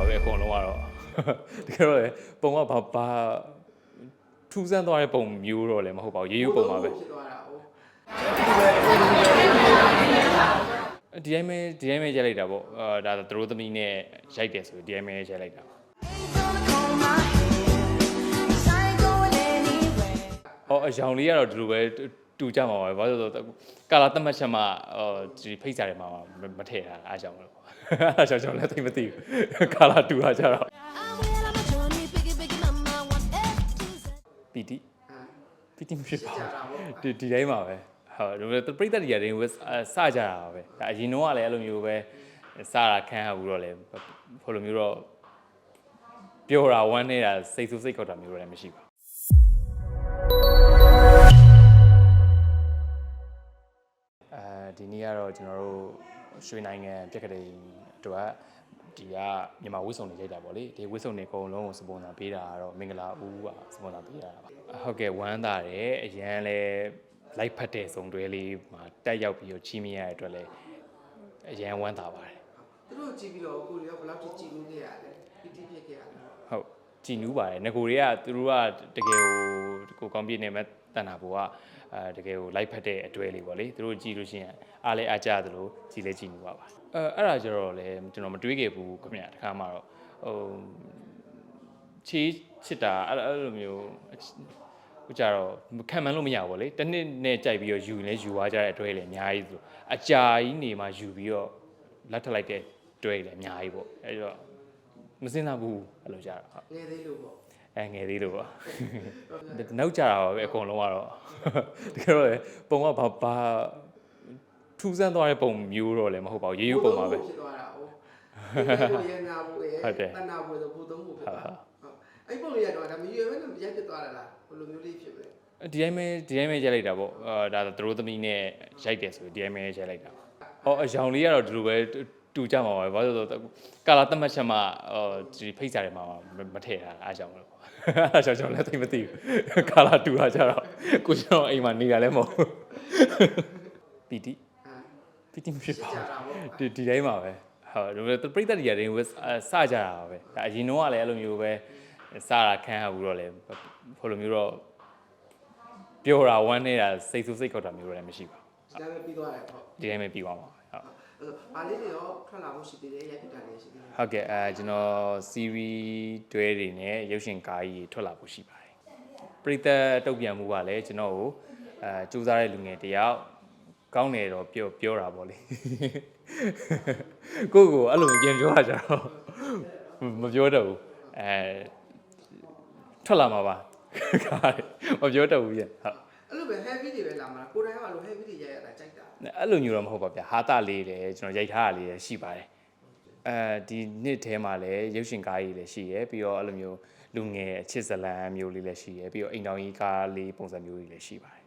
ပါပဲအကုန်လုံးကတော့တကယ်တော့လေပုံကဘာဘာထူးဆန်းသွားတဲ့ပုံမျိုးတော့လည်းမဟုတ်ပါဘူးရေရိုးပုံပါပဲဖြစ်သွားတာဟုတ်ဒီတိုင်းပဲဒီတိုင်းပဲရိုက်လိုက်တာပေါ့အာဒါသတို့သမီးနဲ့ရိုက်တယ်ဆိုဒီတိုင်းပဲရိုက်လိုက်တာဟောအယောင်လေးကတော့ဒီလိုပဲ တူကြမှာပါပဲဘာလို့လဲဆိုတော့ကာလာတတ်မှတ်ချက်မှဟိုဒီဖိတ်စာတွေမှာမထည့်ထားတာအားကြောင့်မလို့အားကြောင့်ကျွန်တော်လည်းသိမသိဘူးကာလာတူတာကြတော့ပီတီပီတီမဖြစ်ပါကြတာပေါ့ဘူးဒီဒီတိုင်းမှာပဲဟုတ်ဒီပြိတ္တတွေရတယ်ဝစကြတာပါပဲဒါအရင်တော့ကလည်းအဲ့လိုမျိုးပဲစတာခန်းဟဘူးတော့လေဘယ်လိုမျိုးတော့ပြောတာဝမ်းနေတာစိတ်ဆူစိတ်ခောက်တာမျိုးတော့လည်းမရှိပါဘူး ဒီနေ့ကတော့ကျွန်တော်တို့ရွှေနိုင်ငံပြက်ကလေးအတွက်ဒီကမြန်မာဝစ်စုံတွေရိုက်တာပေါ့လေဒီဝစ်စုံတွေအကုန်လုံးကိုစပွန်ဆာပေးတာကတော့မင်္ဂလာဦးကစပွန်ဆာပေးတာပါဟုတ်ကဲ့ဝမ်းသာတယ်အရန်လဲလိုက်ဖတ်တဲ့စုံတွဲလေးမှာတက်ရောက်ပြီးတော့ချီးမြှင့်ရတဲ့အတွက်လဲအရန်ဝမ်းသာပါတယ်သူတို့ကြည့်ပြီးတော့ကိုရီးယားဘယ်လောက်ထိကြည့်လို့ခဲ့ရလဲပီတီဖြစ်ခဲ့ရလဲဟုတ်ကြည်နူးပါတယ်ငကိုတွေကသူတို့ကတကယ်ကို ကိုကောင်းပြည့်နေမဲ့တန်တာဘောကအဲတကယ်ကိုလိုက်ဖက်တဲ့အတွဲလေးပေါ့လေသူတို့ကြည်လို့ရှိရင်အားလဲအားကြသလိုကြည်လဲကြည်နူးပါပါအဲအဲ့ဒါကြတော့လေကျွန်တော်မတွေးခဲ့ဘူးခင်ဗျတခါမှတော့ဟိုချီးချစ်တာအဲ့အဲ့လိုမျိုးဟိုကြတော့ခံမှန်းလို့မရဘူးပေါ့လေတစ်နှစ်နဲ့ကြိုက်ပြီးတော့ယူရင်လဲယူသွားကြတဲ့အတွဲလေအများကြီးဆိုအကြာကြီးနေမှယူပြီးတော့လက်ထပ်လိုက်တဲ့အတွဲလေအများကြီးပေါ့အဲ့တော့မစင်စားဘူးအဲ့လိုကြတော့ဟုတ်ငယ်သေးလို့ပေါ့ အဲငယ်သေးလို့ပါနောက်ကြတာပါပဲအကုန်လုံးကတော့တကယ်တော့လေပုံကဘာဘာထူးဆန်းသွားတဲ့ပုံမျိုးတော့လည်းမဟုတ်ပါဘူးရေရိုးပုံပါပဲဖြစ်သွားတာဟုတ်ဒီလိုရနာဘူးရဲ့ဟုတ်တယ်တဏှာဘူးဆိုဘူသုံးဘူးဖြစ်သွားဟုတ်ဟုတ်အဲ့ပုံလေးကတော့ဒါမရွယ်ပဲနဲ့ရိုက်ဖြစ်သွားတာလားဘယ်လိုမျိုးလေးဖြစ်လဲဒီတိုင်းပဲဒီတိုင်းပဲရိုက်လိုက်တာပေါ့အာဒါသတို့သမီးနဲ့ရိုက်တယ်ဆိုဒီတိုင်းပဲရိုက်လိုက်တာဟောအယောင်လေးကတော့ဒီလိုပဲ တူကြမှာပါပဲဘာလို့လဲဆိုတော့ကာလာတတ်မှတ်ချက်မှဟိုဒီဖိတ်စာတွေမှာမထည့်ထားတာအားကြောင့်မလို့အားကြောင့်ကျွန်တော်လည်းသိမသိဘူးကာလာတူတာကြတော့ကိုကျွန်တော်အိမ်မှာနေရလဲမဟုတ်ပီတီအာပီတီမဖြစ်ပါကြဘူးတာပေါ့ဒီဒီတိုင်းပါပဲဟုတ်ဒီပြိတ္တတွေရတယ်ဝစစကြတာပါပဲဒါအရင်တော့ကလည်းအဲ့လိုမျိုးပဲစတာခန်းဟဘူးတော့လေဘယ်လိုမျိုးတော့ပြောတာဝမ်းနေတာစိတ်ဆူစိတ်ခောက်တာမျိုးတော့လည်းမရှိပါဒါပဲပြီးသွားတယ်ဟုတ်ဘူးဒီတိုင်းပဲပြီးသွားမှာပါ ဟုတ်အဲ့ပါလေးတွေရောထွက်လာဖို့ရှိသေးတယ်ရိုက်ဖြစ်တာလည်းရှိသေးတယ်ဟုတ်ကဲ့အဲကျွန်တော် series တွဲတွေနဲ့ရုပ်ရှင်ကားကြီးထွက်လာဖို့ရှိပါတယ်ပရိသတ်တုတ်ပြန်မှုကလည်းကျွန်တော်ကိုအဲစူးစမ်းတဲ့လူငယ်တယောက်ကောင်းတယ်တော့ပြောပြောတာပေါ့လေကိုယ့်ကိုယ်အဲ့လိုပြန်ပြောရကြတော့မပြောတော့ဘူးအဲထွက်လာမှာပါကားမပြောတော့ဘူးပြဟုတ်အဲ့လိုပဲ heavy တွေပဲလာမှာကိုယ်တိုင်ကအဲ့လို heavy တွေရိုက်ရတာကြိုက်တာ အဲ့လိုမျိုးတော့မဟုတ်ပါဗျာဟာတာလေးတယ်ကျွန်တော်ရိုက်ထားတာလေးလည်းရှိပါတယ်အဲဒီနှစ်ထဲမှာလည်းရုပ်ရှင်ကားကြီးလည်းရှိရယ်ပြီးတော့အဲ့လိုမျိုးလူငယ်အချစ်ဇလန်မျိုးလေးလည်းရှိရယ်ပြီးတော့အိမ်တော်ကြီးကားလေးပုံစံမျိုးကြီးလည်းရှိပါတယ်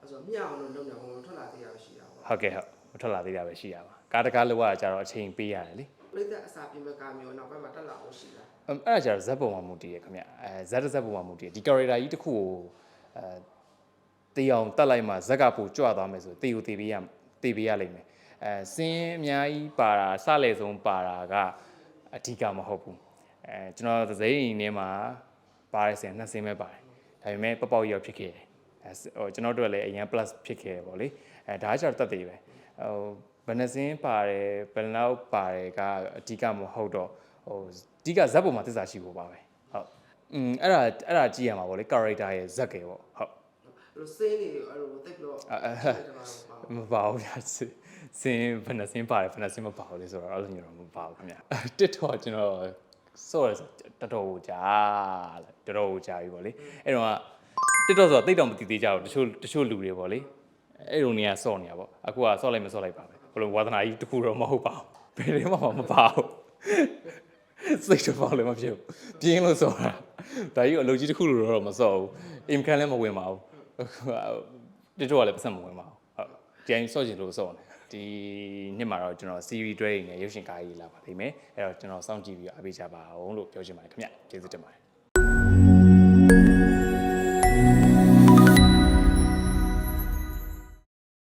အဲ့ဆိုမြအောင်လို့လုပ်နေဟိုထွက်လာသေးရရှိတာပေါ့ဟုတ်ကဲ့ဟုတ်မထွက်လာသေးတာပဲရှိရပါကားတကားလောက်ရကြတော့အချိန်ပေးရတယ်လေပြိတ္တအစာပြင်မဲ့ကာမျိုးနောက်ဘက်မှာတက်လာဖို့ရှိတာအဲ့အဲ့ဒါကြတော့ဇက်ပုံမှာမူတည်ရခင်ဗျအဲဇက်တစ်ဇက်ပုံမှာမူတည်ဒီ character ကြီးတစ်ခုကိုအဲ တေးအောင်တက်လိုက်မှဇက်ကပိုကြွသွားမယ်ဆိုတေးကိုတေးပေးရတေးပေးရလိမ့်မယ်အဲစင်းအများကြီးပါတာစလေဆုံးပါတာကအဓိကမဟုတ်ဘူးအဲကျွန်တော်သစိမ်းအိမ်ထဲမှာပါရစင်နှစ်စင်းပဲပါတယ်ဒါပေမဲ့ပပောက်ရောက်ဖြစ်ခဲ့တယ်အဲဟိုကျွန်တော်တို့ကလည်းအရင် plus ဖြစ်ခဲ့တယ်ပေါ့လေအဲဒါကကျတော့တက်သေးပဲဟိုဘယ်နှစင်းပါတယ်ဘယ်လောက်ပါတယ်ကအဓိကမဟုတ်တော့ဟိုအဓိကဇက်ပုံမှာသစ္စာရှိဖို့ပါပဲဟုတ်อืมအဲ့ဒါအဲ့ဒါကြည့်ရမှာပေါ့လေ character ရဲ့ဇက်ကယ်ပေါ့ဟုတ်အဲ့ လိုစင်းနေအဲ့လိုတိတ်လို့မပါဘူးဗျာစစင်းဘယ်နှစင်းပါတယ်ဘယ်နှစင်းမပါဘူးလေဆိုတော့အဲ့လိုမျိုးတော့မပါဘူးခင်ဗျတစ်တော့ကျွန်တော်စောရတော်တော်ကြာလေတော်တော်ကြာပြီပေါ့လေအဲ့တော့တစ်တော့ဆိုတော့တိတ်တော့မတည်သေးကြဘူးတချို့တချို့လူတွေပေါ့လေအဲ့လိုနေရာစော့နေတာပေါ့အခုကစော့လိုက်မစော့လိုက်ပါပဲဘလို့ဝါသနာကြီးတခုတော့မဟုတ်ပါဘူးဘယ်ထဲမှာမပါဘူးစိတ်တော့ပေါ့လည်းမဖြစ်ဘူးပြင်းလို့စော့တာဒါကြီးအလုပ်ကြီးတစ်ခုလို့တော့မစော့ဘူးအင်ကန်လည်းမဝင်ပါဘူး တစ်တော့ကလည်းပတ်စံမဝင်ပါဘူးဟုတ်ကြိုင်စော့ချင်လို့စော့နေဒီနှစ်မှာတော့ကျွန်တော် series တွဲနေရုပ်ရှင်ကားကြီးလာပါလိမ့်မယ်အဲ့တော့ကျွန်တော်စောင့်ကြည့်ပြီးအားပေးကြပါအောင်လို့ပြောချင်ပါတယ်ခင်ဗျကျေးဇူးတင်ပါတယ်